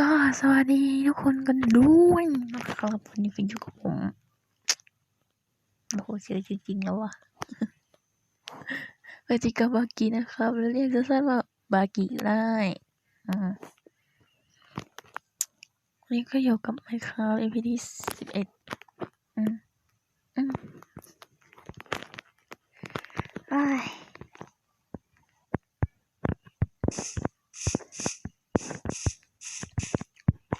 ก็สวัสดีทุกคนกันด้วยนะครับวันนี้ก็อยู่กับผมโอ้โหเชื่อจริงๆแล้ววะปฏิกับบากีนะครับ แล้วเรียกสั้นๆว่าบากีได้อืมวันนี้ก็อยู่กับไมค์ครับ EP ที่สิบเอ็ดอืมอืมอ้าย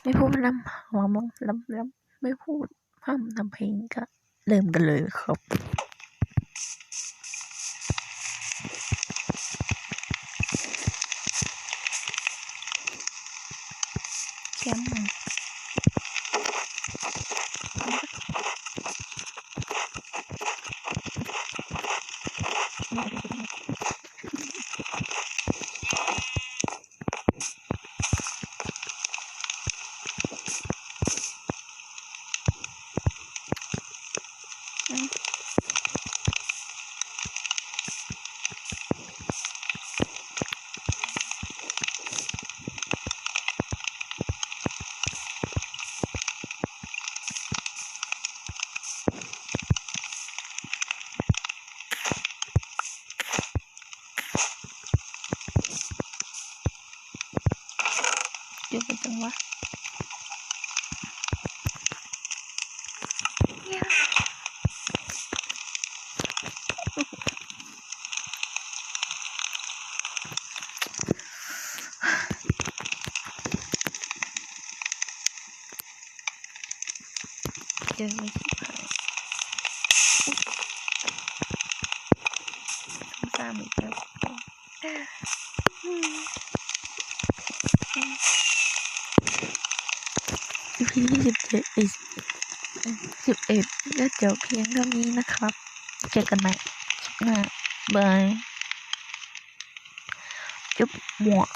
ไม่พูดลำหัวมองลำลำไม่พูดพร่ำทำเพลงก็เริ่มกันเลยครับแคมป์ เดี๋ยวไปจังวะเนี่ยเดินไม่ชิบหายสงสารอีกแล้วอืม EP ที่สิบเจ็ดสิบเอ็ดก็จบเพียงเท่านี้นะครับ เจอกันใหม่คลิปหน้าบายจุ๊บหมวก